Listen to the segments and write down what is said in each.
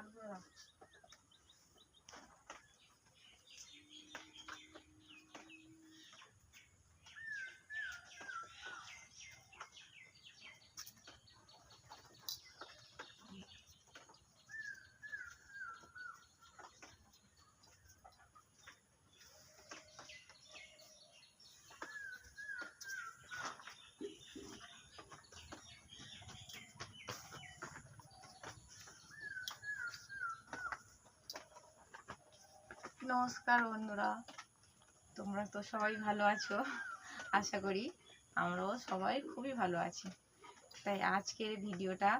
안 보여. নমস্কার বন্ধুরা। তোমরা তো সবাই ভালো আছো, আশা করি। আমরাও সবাই খুবই ভালো আছি। তাই আজকের ভিডিওটা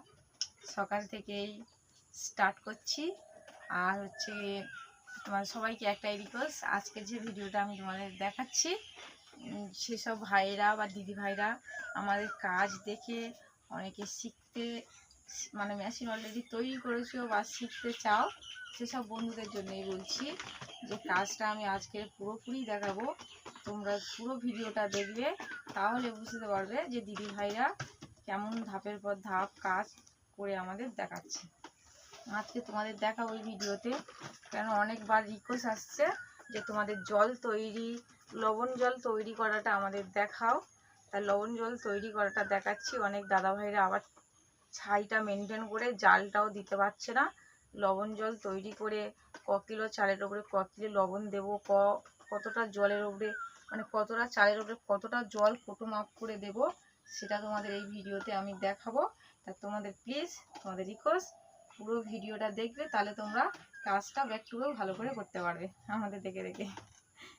সকাল থেকেই স্টার্ট করছি। আর হচ্ছে তোমার সবাইকে একটাই রিকোয়েস্ট আজকের যে ভিডিওটা আমি তোমাদের দেখাচ্ছি সেসব ভাইরা বা দিদি ভাইরা আমাদের কাজ দেখে, অনেকে শিখতে মানে মেশিন অলরেডি তৈরি করেছ বা শিখতে চাও, সেসব বন্ধুদের জন্যই বলছি। যে কাজটা আমি আজকে পুরোপুরি দেখাবো। তোমরা পুরো ভিডিওটা দেখবে, তাহলে বুঝতে পারবে যে দিদি ভাইরা কেমন ধাপের পর ধাপ কাজ করে আমাদের দেখাচ্ছে। আজকে তোমাদের দেখাবো এই ভিডিওতে, কেন অনেকবার রিকোয়েস্ট আসছে যে তোমাদের জল তৈরি, লবণ জল তৈরি করাটা আমাদের দেখাও। তাই লবণ জল তৈরি করাটা দেখাচ্ছি, অনেক দাদা ভাইরা আবার ছাইটা মেনটেন করে জালটাও দিতে পারছে না। লবণ জল তৈরি করে ক কিলো চালের উপরে, ক কিলো লবণ দেবো, ক কতটা জলের উপরে মানে কতটা চালের উপরে কতটা জল কত মাপ করে দেব, সেটা তোমাদের এই ভিডিওতে আমি দেখাবো। তা তোমাদের প্লিজ তোমাদের রিকোয়েস্ট পুরো ভিডিওটা দেখবে, তাহলে তোমরা কাজটা একটু ভালো করে করতে পারবে, আমাদের দেখে দেখে।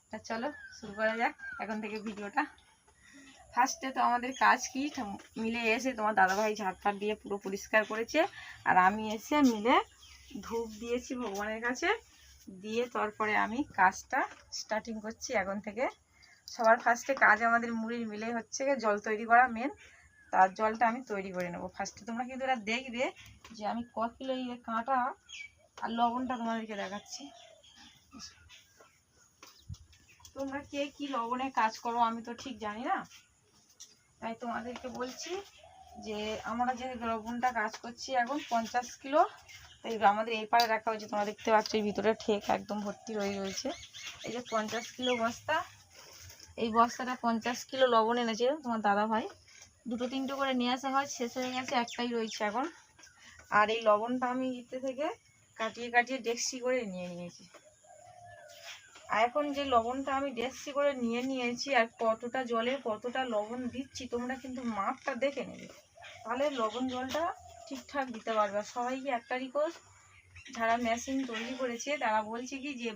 তা চলো, শুরু করা যাক, এখন থেকে ভিডিওটা। ফার্স্টে তো আমাদের কাজ কি? মিলে এসে তোমার দাদাভাই ঝাড় ফাট দিয়ে পুরো পরিষ্কার করেছে, আর আমি এসে মিলে ধূপ দিয়েছি ভগবানের কাছে। দিয়ে তারপরে আমি কাজটা স্টার্টিং করছি এখন থেকে। সবার ফার্স্টে কাজ আমাদের মুড়ির মিলে হচ্ছে জল তৈরি করা মেন তার জলটা আমি তৈরি করে নেব। ফার্স্টে তোমরা কিন্তু এটা দেখবে যে আমি ক কিলো ইয়ে কাঁটা আর লবণটা তোমাদেরকে দেখাচ্ছি। তোমরা কে কি লবণে কাজ করো আমি তো ঠিক জানি না। তাই তোমাদেরকে বলছি যে আমরা যে লবণটা কাজ করছি এখন পঞ্চাশ কিলো এই আমাদের এই পাড়ে রাখা হয়েছে, তোমরা দেখতে পাচ্ছ, এই ভিতরে ঠেক একদম ভর্তি হয়ে রয়েছে। এই যে পঞ্চাশ কিলো বস্তা, এই বস্তাটা পঞ্চাশ কিলো লবণ এনেছে তোমার দাদা ভাই। দুটো তিনটে করে নিয়ে আসা হয়, শেষ হয়ে গেছে, একটাই রয়েছে এখন। আর এই লবণটা আমি ইতে থেকে কাটিয়ে কাটিয়ে ডেক্সি করে নিয়ে নিয়েছি। আর এখন যে লবণটা আমি ডেক্সি করে নিয়ে নিয়েছি, আর কতটা জলে কতটা লবণ দিচ্ছি, তোমরা কিন্তু মাপটা দেখে নেবে। তাহলে লবণ জলটা ঠিকঠাক দিতে পারবে। সবাইকে একটা রিকোয়েস্ট যারা মেশিন তৈরি করেছে, তারা বলছে কি যে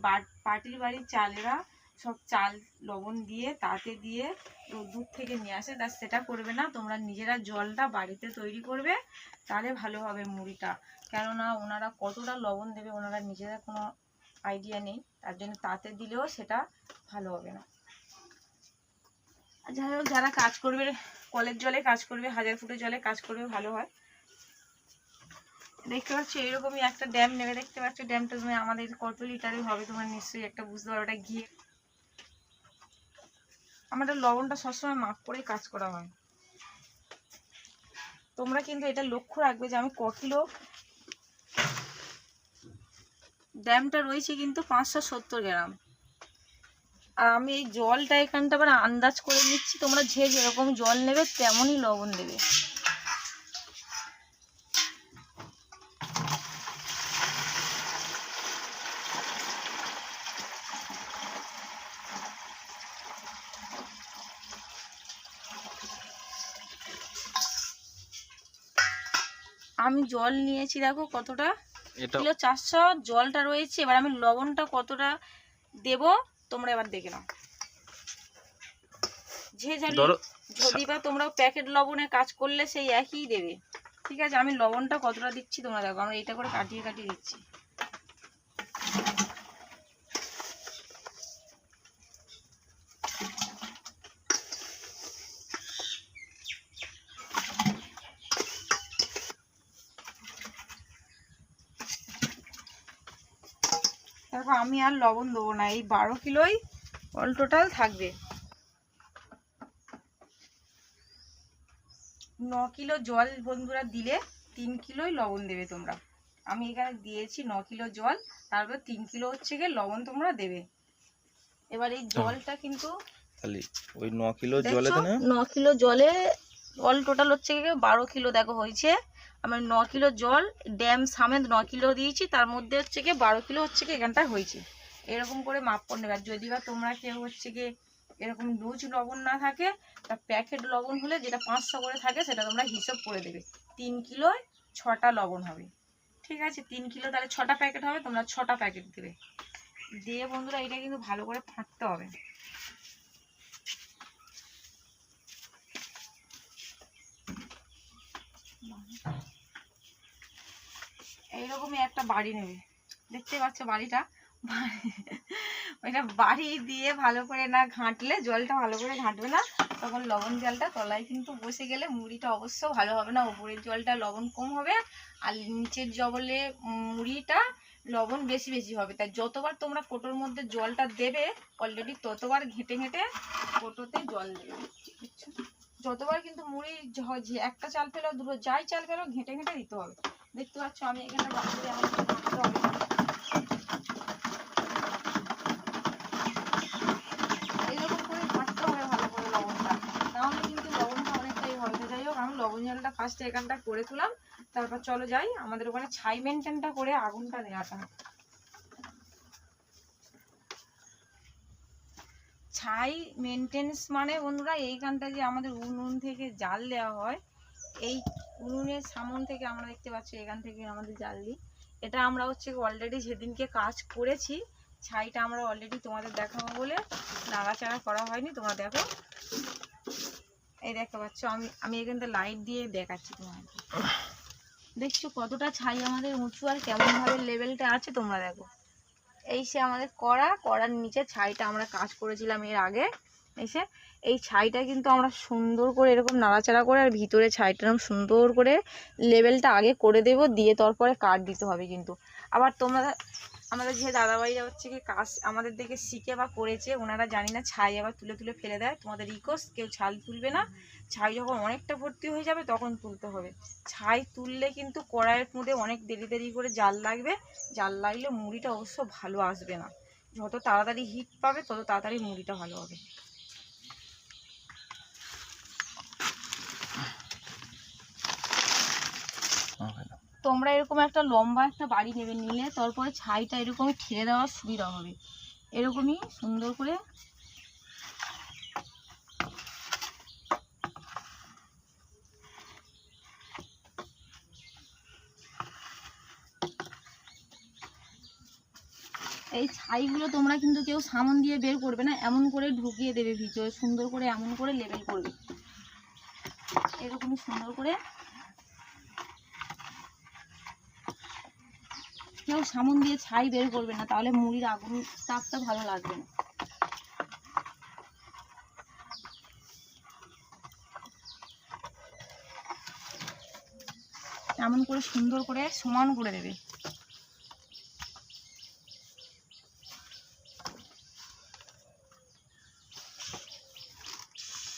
পার্টির বাড়ির চালেরা সব চাল, লবণ দিয়ে, তাতে দিয়ে দূর থেকে নিয়ে আসে তা সেটা করবে না। তোমরা নিজেরা জলটা বাড়িতে তৈরি করবে, তাহলে ভালো হবে মুড়িটা। কেননা ওনারা কতটা লবণ দেবে, ওনারা নিজেরা কোনো আইডিয়া নেই। তার জন্য তাতে দিলেও সেটা ভালো হবে না। যাই হোক, যারা কাজ করবে, কলের জলে কাজ করবে, হাজার ফুটের জলে কাজ করবে, ভালো হয়। দেখতে পাচ্ছ এরকমই একটা ড্যাম নেবে। দেখতে পাচ্ছ ড্যামটা তুমি আমাদের কত লিটারের হবে, তোমার নিশ্চয়ই একটা বুঝতে পারো ওটা গিয়ে। আমাদের লবণটা সবসময় মাপ করে কাজ করা হয়। তোমরা কিন্তু এটা লক্ষ্য রাখবে যে আমি ক কিলো ড্যামটা রয়েছে কিন্তু পাঁচশো সত্তর গ্রাম। আর আমি এই জলটা এখানটা আবার আন্দাজ করে নিচ্ছি, তোমরা যে যেরকম জল নেবে তেমনই লবণ দেবে। আমি জল নিয়েছি দেখো কতটা। কিলো চারশো জলটা রয়েছে। এবার আমি লবণটা কতটা দেব তোমরা এবার দেখে নাও। যে জানি যদি বা তোমরা প্যাকেট লবণে কাজ করলে সেই একই দেবে। ঠিক আছে আমি লবণটা কতটা দিচ্ছি তোমরা দেখো আমরা এটা করে কাটিয়ে কাটিয়ে দিচ্ছি। দেখো আমি আর লবণ দেবো না এই বারো কিলোই অল টোটাল থাকবে। ন কিলো জল বন্ধুরা দিলে তিন কিলোই লবণ দেবে তোমরা। আমি এখানে দিয়েছি ন কিলো জল তারপর তিন কিলো হচ্ছে গিয়ে লবণ তোমরা দেবে। এবার এই জলটা কিন্তু তাহলে ওই ন কিলো জলে? না? কিলো জলে জল টোটাল হচ্ছে গিয়ে বারো কিলো দেখো হয়েছে। আমার ন কিলো জল, ড্যাম সামেত ন কিলো দিয়েছি, তার মধ্যে হচ্ছে গিয়ে বারো কিলো হচ্ছে গিয়ে এখানটা হয়েছে। এরকম করে মাপ করে নেবে। আর যদি বা তোমরা কেউ হচ্ছে গিয়ে এরকম লুজ লবণ না থাকে, তা প্যাকেট লবণ হলে যেটা পাঁচশো করে থাকে, সেটা তোমরা হিসাব করে দেবে। তিন কিলোয় ছটা লবণ হবে। ঠিক আছে? তিন কিলো, তাহলে ছটা প্যাকেট হবে, তোমরা ছটা প্যাকেট দেবে। দিয়ে বন্ধুরা, এটা কিন্তু ভালো করে ফাঁকতে হবে। এইরকমই একটা বাড়ি নেবে। দেখতে পাচ্ছ বাড়িটা। ওইটা বাড়ি দিয়ে ভালো করে না ঘাঁটলে, জলটা ভালো করে ঘাঁটবে না, তখন লবণ জলটা তলায় কিন্তু বসে গেলে মুড়িটা অবশ্য ভালো হবে না। উপরের জলটা লবণ কম হবে আর নিচের জবলে মুড়িটা লবণ বেশি বেশি হবে। তাই যতবার তোমরা কোটোর মধ্যে জলটা দেবে অলরেডি ততবার ঘেঁটে ঘেঁটে কোটোতে জল দেবে। যতবার কিন্তু মুড়ি একটা চাল পেলেও দুটো যাই চাল পেলেও ঘেঁটে ঘেঁটে দিতে হবে। দেখতে পাচ্ছ, আমি এখানে বাড়িতে আমার ঘাঁটতে হবে এইরকম করে ঘাঁটতে হবে ভালো করে লবণটা তাহলে কিন্তু লবণটা অনেকটাই হবে। যাই হোক, আমি লবণ জলটা ফার্স্টে এখানটা করে তুলাম। তারপর চলো যাই, আমাদের ওখানে ছাই মেনটেনটা করে আগুনটা দেওয়াটা ছাই মেনটেন্স মানে বন্ধুরা, এইখানটা যে আমাদের উনুন থেকে জাল দেওয়া হয়, এই উনুনের সামন থেকে আমরা দেখতে পাচ্ছি, এখান থেকে আমাদের জাল দিই এটা আমরা হচ্ছে অলরেডি সেদিনকে কাজ করেছি। ছাইটা আমরা অলরেডি তোমাদের দেখাবো বলে নাড়াচাড়া করা হয়নি। তোমরা দেখো। এই দেখতে পাচ্ছ, আমি আমি এখানটা লাইট দিয়ে দেখাচ্ছি তোমাদের দেখছ কতটা ছাই আমাদের উঁচু আর কেমন ভাবে লেভেলটা আছে তোমরা দেখো। এই সে আমাদের কড়া, কড়ার নিচে ছাইটা আমরা কাজ করেছিলাম এর আগে। এসে এই ছাইটা কিন্তু আমরা সুন্দর করে এরকম নাড়াচাড়া করে আর ভিতরে ছাইটা এরকম সুন্দর করে লেভেলটা আগে করে দেব, দিয়ে তারপরে কাঠ দিতে হবে কিন্তু। আবার তোমরা, আমাদের যে দাদাভাইরা হচ্ছে কি কাজ আমাদের দেখে শিখে বা করেছে, ওনারা জানি না, ছাই আবার তুলে তুলে ফেলে দেয়। তোমাদের রিকোয়েস্ট কেউ ছাল তুলবে না। ছাই যখন অনেকটা ভর্তি হয়ে যাবে, তখন তুলতে হবে। ছাই তুললে কিন্তু কড়াইয়ের মধ্যে অনেক দেরি দেরি করে জাল লাগবে। জাল লাগলে মুড়িটা অবশ্য ভালো আসবে না। যত তাড়াতাড়ি হিট পাবে, তত তাড়াতাড়ি মুড়িটা ভালো হবে। তোমরা এরকম একটা লম্বা একটা বাড়ি নেবে, নিলে তারপরে ছাইটা এরকমই ঠেলে দেওয়ার সুবিধা হবে। এরকমই সুন্দর করে এই ছাইগুলো তোমরা কিন্তু কেউ সামন দিয়ে বের করবে না, এমন করে ঢুকিয়ে দেবে ভিতরে, সুন্দর করে এমন করে লেবেল করবে। এরকমই সুন্দর করে কেউ সামন দিয়ে ছাই বের করবে না, তাহলে মুড়ির আগুন তাপটা ভালো লাগবে না। এমন করে সুন্দর করে সমান করে দেবে।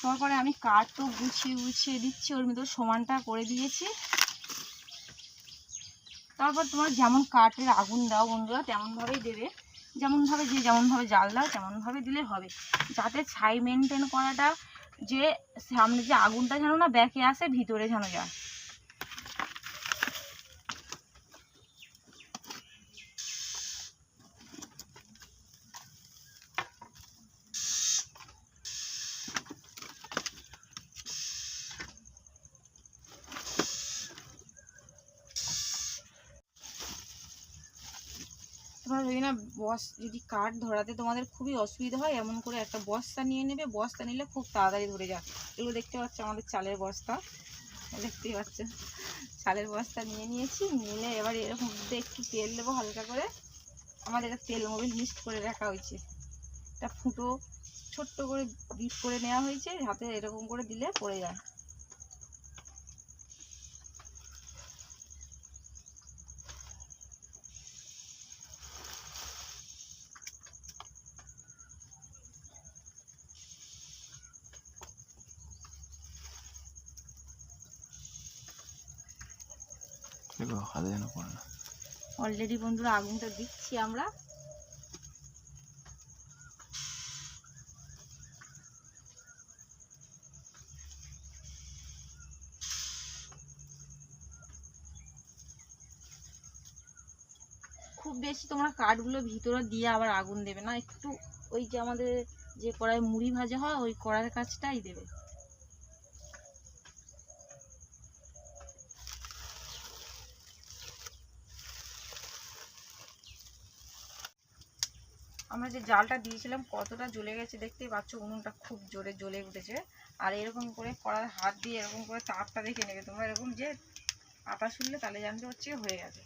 তারপরে আমি কাঠও গুছিয়ে গুছিয়ে দিচ্ছি, ওর মধ্যে সমানটা করে দিয়েছি। তারপর তোমার যেমন কাঠের আগুন দাও বন্ধুরা, তেমনভাবেই দেবে। যেমনভাবে যে যেমনভাবে জাল দাও, তেমনভাবে দিলে হবে। যাতে ছাই মেনটেন করাটা যে সামনে যে আগুনটা যেন না ব্যাকে আসে, ভিতরে যেন যায় তোমার ওই না বস যদি কাঠ ধরাতে তোমাদের খুবই অসুবিধা হয়, এমন করে একটা বস্তা নিয়ে নেবে। বস্তা নিলে খুব তাড়াতাড়ি ধরে যায়। এগুলো দেখতে পাচ্ছ আমাদের চালের বস্তা দেখতেই পাচ্ছ। চালের বস্তা নিয়ে নিয়েছি। নিলে এবার এরকম দিয়ে একটু তেল দেবো হালকা করে। আমাদের এটা তেল মোবিল মিক্সড করে রাখা হয়েছে। এটা ফুটো ছোট্ট করে বিট করে নেওয়া হয়েছে। হাতে এরকম করে দিলে পড়ে যায়। যেন না। অলরেডি বন্ধুরা আগুনটা দিচ্ছি আমরা। খুব বেশি তোমরা কাঠগুলো ভিতরে দিয়ে আবার আগুন দেবে না, একটু ওই যে আমাদের যে কড়াই মুড়ি ভাজা হয়, ওই কড়াইয়ের কাছটাই দেবে। আমরা যে জালটা দিয়েছিলাম কতটা জ্বলে গেছে দেখতেই পাচ্ছ, উনুনটা খুব জোরে জ্বলে উঠেছে। আর এরকম করে কড়ার হাত দিয়ে এরকম করে তাপটা দেখে নেবে তোমরা, এরকম যে আটা শুনলে তাহলে জানতে হচ্ছে হয়ে গেছে।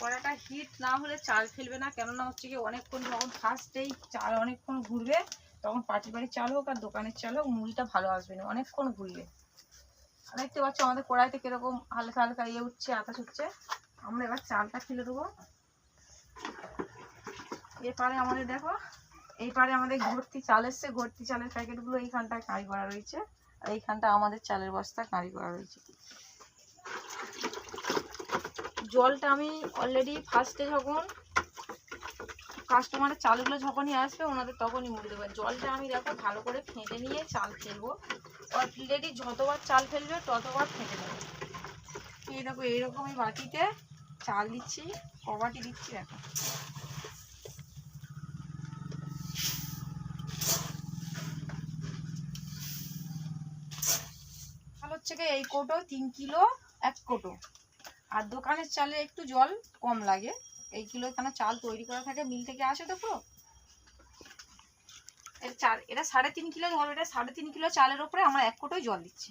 কড়াটা হিট না হলে চাল ফেলবে না, কেননা হচ্ছে কি অনেকক্ষণ যখন ফার্স্টেই চাল অনেকক্ষণ ঘুরবে, তখন পাটি বাড়ির চাল হোক আর দোকানের চাল হোক, মুড়িটা ভালো আসবে না, অনেকক্ষণ ঘুরবে। দেখতে পাচ্ছ আমাদের কড়াইতে কীরকম হালকা হালকা ইয়ে উঠছে আতাস উঠছে। আমরা এবার চালটা ফেলে দেবো। এপারে আমাদের দেখো, এই পারে আমাদের ভর্তি চাল এসছে ভর্তি চালের প্যাকেটগুলো এইখানটায় কাঁড়ি করা রয়েছে, আর এইখানটা আমাদের চালের বস্তা কাঁড়ি করা রয়েছে। জলটা আমি অলরেডি ফার্স্টে যখন কাস্টমারের চালগুলো যখনই আসবে, ওনাদের তখনই মুড়ে দেবো। জলটা আমি দেখো ভালো করে ফেটে নিয়ে চাল ফেলব। অলরেডি যতবার চাল ফেলবে, ততবার ফেটে দেবো এই দেখো, এইরকমই বাটিতে চাল দিচ্ছি, কবাটি দিচ্ছি দেখো। চাল হচ্ছে কি এই কোটো তিন কিলো, এক কোটো। আর দোকানের চালে একটু জল কম লাগে। এই কিলো কেন চাল তৈরি করা থাকে, মিল থেকে আসে তো পুরো? এর চাল, এটা সাড়ে তিন কিলো, ধরো এটা সাড়ে তিন কিলো চালের ওপরে আমরা এক কোটোই জল দিচ্ছি।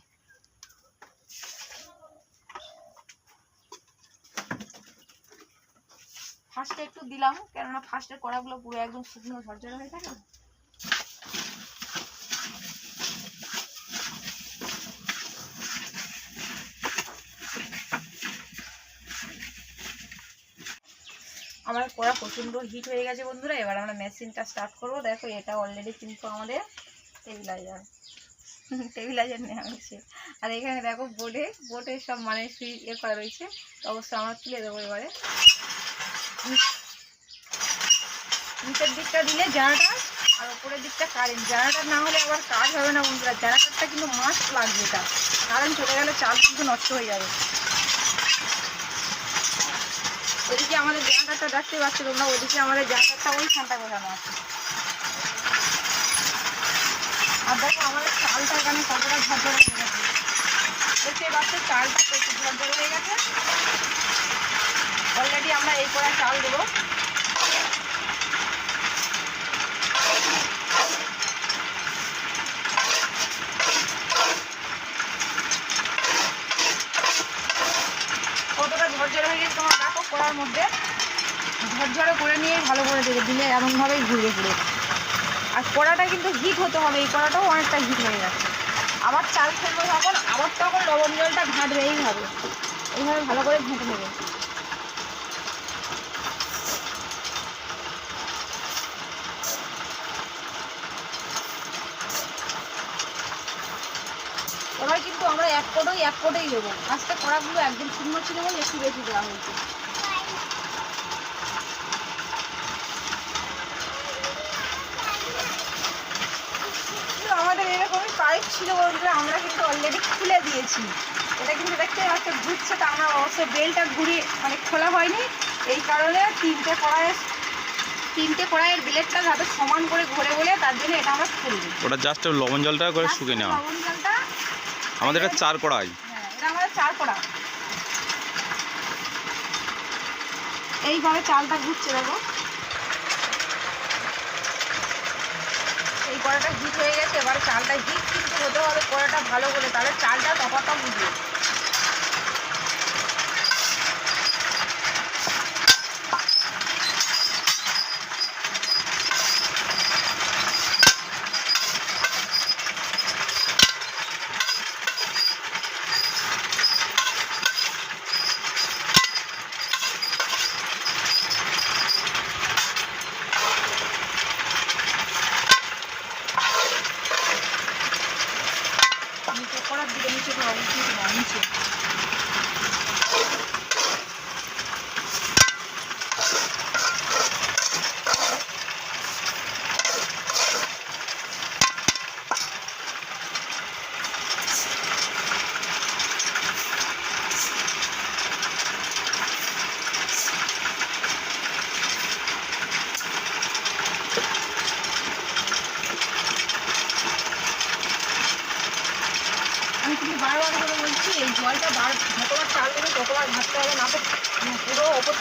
ফার্স্টে একটু দিলাম, কেননা ফার্স্টের কড়াগুলো পুরো একদম শুকনো ঝরঝরে হয়ে থাকে। আমার কড়া প্রচণ্ড হিট হয়ে গেছে বন্ধুরা, এবার আমরা মেশিনটা স্টার্ট করব। দেখো, এটা অলরেডি কিন্তু আমাদের টেবিলাইজার টেবিলাইজার নেওয়া হয়েছে। আর এখানে দেখো বোর্ডে বোর্ডে সব মানে সুই- ইয়ে করা রয়েছে। তো অবশ্যই আমরা তুলে দেবো এবারে। নিচ- নিচের দিকটা দিলে জানাটা আর উপরের দিকটা কারেন্ট জানাটা না হলে আবার কাজ হবে না বন্ধুরা। জানাটারটা কিন্তু মাস্ট লাগবে এটা। কারেন্ট চলে গেলে চাল কিন্তু নষ্ট হয়ে যাবে। ওদিকে আমাদের জানাটারটা দেখতে পাচ্ছ তোমরা, ওদিকে আমাদের জানাটারটা ওইখানটা বসানো আছে। আর দেখো আমাদের চালটা এখানে কতটা ঝরঝরে হয়ে গেছে। দেখতে পাচ্ছ চালটা প্রচুর ঝরঝরে হয়ে গেছে। অলরেডি আমরা এই করে চাল দেবো। গেছে কড়ার মধ্যে ঝরঝরে করে নিয়ে ভালো করে দেবে, দিলে এমনভাবেই ঘুরে ঘুরে। আর কড়াটা কিন্তু হিট হতে হবে, এই কড়াটাও অনেকটা হিট হয়ে যাচ্ছে আবার চাল ফেলব যখন, আবার তখন লবণ জলটা ঘাঁটবে এইভাবে এইভাবে ভালো করে ঘেঁটে নেবে। এবার কিন্তু আমরা এক কোটোই এক কোটোই দেবো। আজকে কড়াগুলো একদম শুকনো ছিল বলে একটু বেশি দেওয়া হয়েছে। ছিল বলতে আমরা কিন্তু অলরেডি খুলে দিয়েছি। এটা কিন্তু দেখতে পাচ্ছ ঘুরছে তা আমরা অবশ্যই বেলটা ঘুরিয়ে মানে খোলা হয়নি। এই কারণে তিনটে কড়াইয়ের তিনটে কড়াইয়ের বিলেটটা যাতে সমান করে ঘুরে বলে তার জন্য এটা আমরা খুলবি ওটা জাস্ট লবণ জলটা করে শুকে নেওয়া। লবণ জলটা আমাদের এটা চার কড়াই। হ্যাঁ এটা আমাদের চার কড়া। এইভাবে চালটা ঘুরছে দেখো। এই কড়াটা হিট হয়ে গেছে এবার চালটা হিট কিন্তু হতে হবে কড়াটা ভালো করে তাহলে চালটা তফাতটা বুঝবে নিচে করার দিকে নিচে করা উচিত না নিচে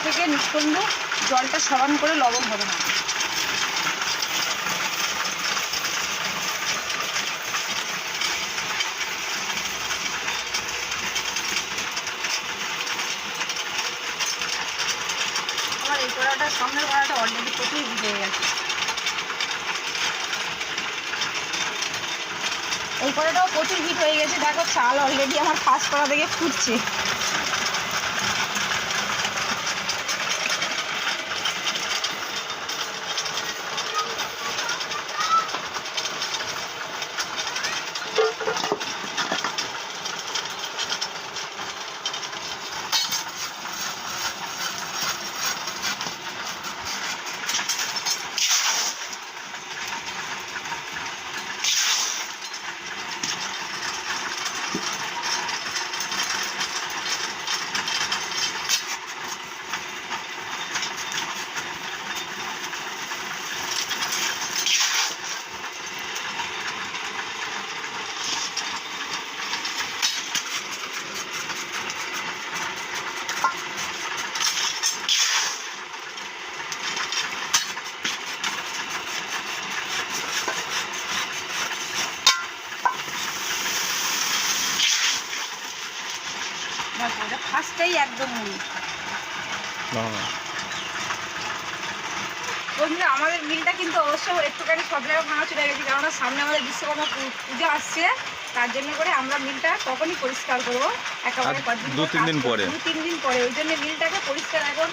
থেকে নিষ্পন্দ জলটা সমান করে লবণ হবে না। আমার এই কড়াটা, সামনের কড়াটা অলরেডি প্রচুর ভিজে গেছে। এই কড়াটাও প্রচুর হিট হয়ে গেছে। দেখো চাল অলরেডি আমার ফার্স্ট কড়া থেকে ফুটছে। এটা ফার্স্টেই একদম মুড়ি বন্ধুরা আমাদের মিলটা কিন্তু অবশ্য একটুখানি সব জায়গায় ভাঙা চলে গেছে কেননা সামনে আমাদের বিশ্বকর্মা পুজো আসছে তার জন্য করে আমরা মিলটা তখনই পরিষ্কার করব একেবারে দু তিন দিন পরে। দু তিন দিন পরে ওই জন্য মিলটাকে পরিষ্কার এখন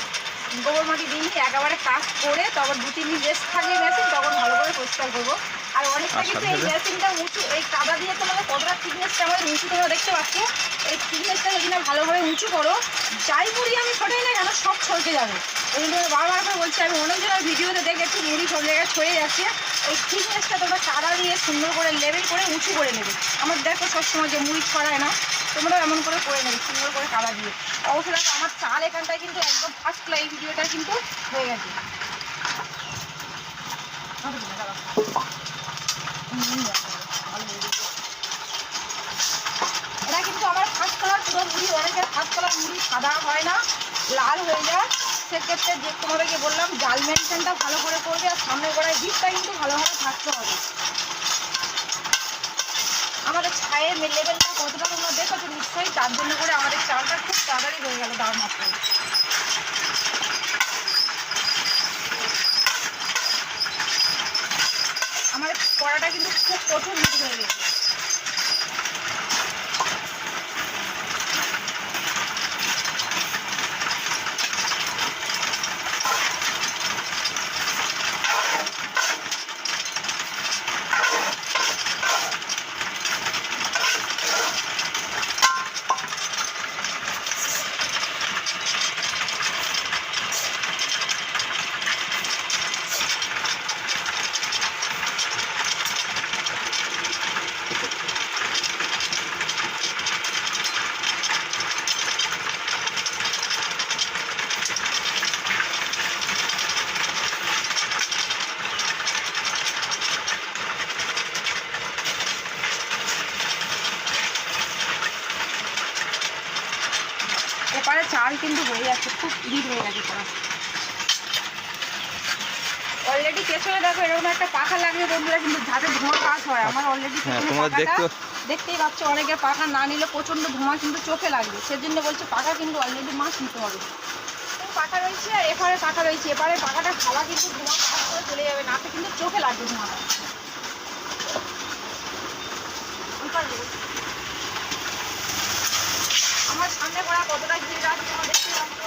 গোবর মাটি দিই একেবারে কাজ করে তখন দু তিন দিন রেস্ট থাকলে মেশিন তখন ভালো করে পরিষ্কার করব। আর অনেকটা কিন্তু এই মেশিনটা উঁচু এই কাদা দিয়ে তোমাদের কতটা থিকনেসটা আমাদের উঁচু তোমরা দেখতে পাচ্ছ এই থিকনেসটা যদি না ভালোভাবে উঁচু করো, যাই মুড়ি আমি ছড়াই না কেন, সব ছড়কে যাবে। ওই জন্য বারবার করে বলছি, আমি অনেক অনেকজনের ভিডিওতে দেখেছি মুড়ি সব জায়গায় ছড়ে যাচ্ছে। এই থিকনেসটা তোমরা কাদা দিয়ে সুন্দর করে লেবেল করে উঁচু করে নেবে। আমার দেখো সবসময় যে মুড়ি ছড়ায় না তোমরা এমন করে করে নেবে, সুন্দর করে কাদা দিয়ে। অবশ্যই দেখো, আমার চাল এখানটায় কিন্তু একদম ফার্স্ট এই ভিডিওটা কিন্তু হয়ে গেছে। এটা কিন্তু আমার ফার্স্ট কালার মুড়ি অনেকের মুড়ি সাদা হয় না, লাল হয়ে যায়। সেক্ষেত্রে যে তোমাদেরকে বললাম, জাল মেনটেনটা ভালো করে করবে আর সামনে গোড়ায় দিকটা কিন্তু ভালোভাবে থাকতে হবে। আমাদের ছায়ের লেভেলটা কতটা তোমরা দেখেছ নিশ্চয়ই, তার জন্য করে আমাদের চালটা খুব তাড়াতাড়ি হয়ে গেল দাম মাত্র। আমার কড়াটা কিন্তু খুব হিট হয়ে গেছে এপারে চাল কিন্তু হয়ে যাচ্ছে খুব হিট হয়ে গেছে কড়া অলরেডি পেছনে দেখো এরকম একটা বন্ধুরা কিন্তু যাতে ধোঁয়া কাজ হয় আমার অলরেডি হ্যাঁ দেখতেই পাচ্ছ অনেকের পাখা না নিলে প্রচণ্ড ধোঁয়া কিন্তু চোখে লাগবে। সেজন্য বলছে পাখা কিন্তু অলরেডি মাছ নিতে হবে। পাখা রয়েছে আর এপারে পাখা রয়েছে এপারে পাখাটা খাওয়া কিন্তু ধোঁয়া কাজ করে চলে যাবে নাতে কিন্তু চোখে লাগবে ধোঁয়াটা আমার সামনে করা কতটা ঘিরে আছে তোমরা দেখতে পাচ্ছ।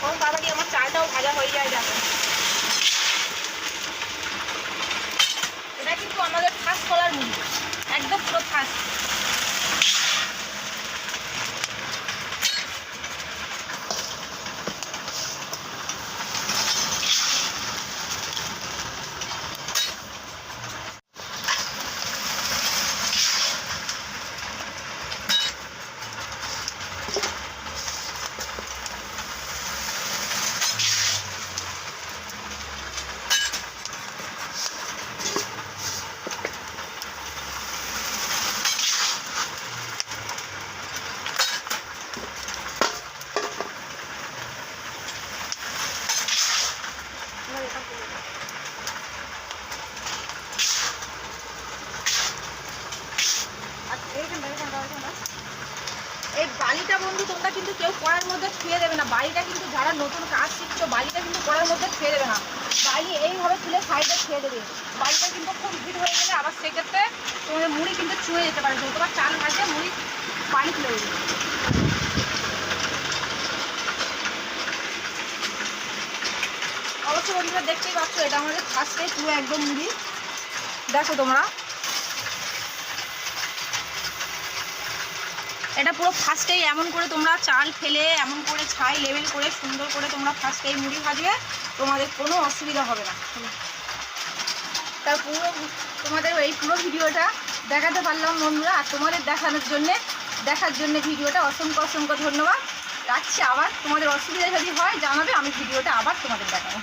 কম তাড়াতাড়ি আমার চালটাও ভাজা হয়ে যায় দেখো। কিন্তু আমাদের ফার্স্ট কলার মুড়ি একদম পুরো ফার্স্ট ছুঁয়ে যেতে পারে যদি তোমার চাল ভাজে মুড়ি পানি তুলে দেবে অবশ্যই বন্ধুরা দেখতেই পাচ্ছ, এটা আমাদের ফার্স্টে পুরো একদম মুড়ি। দেখো তোমরা। এটা পুরো ফার্স্টেই এমন করে তোমরা চাল ফেলে, এমন করে ছাই লেভেল করে, সুন্দর করে তোমরা ফার্স্টেই মুড়ি ভাজবে, তোমাদের কোনো অসুবিধা হবে না। তার পুরো তোমাদের এই পুরো ভিডিওটা দেখাতে পারলাম বন্ধুরা, আর তোমাদের দেখানোর জন্যে, দেখার জন্য ভিডিওটা অসংখ্য অসংখ্য ধন্যবাদ। রাখছি আবার, তোমাদের অসুবিধা যদি হয় জানাবে, আমি ভিডিওটা আবার তোমাদের দেখাবো।